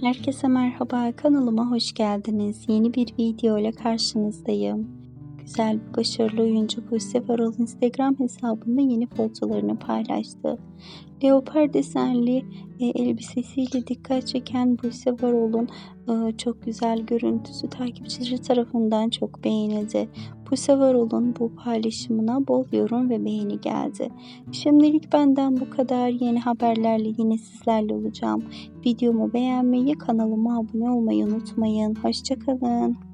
Herkese merhaba, kanalıma hoş geldiniz. Yeni bir video ile karşınızdayım. Güzel bir başarılı oyuncu Buse Varol Instagram hesabında yeni fotolarını paylaştı. Leopar desenli e, elbisesiyle dikkat çeken Buse Varol'un e, çok güzel görüntüsü takipçileri tarafından çok beğenildi. Buse Varol'un bu paylaşımına bol yorum ve beğeni geldi. Şimdilik benden bu kadar. Yeni haberlerle yine sizlerle olacağım. Videomu beğenmeyi, kanalıma abone olmayı unutmayın. Hoşçakalın.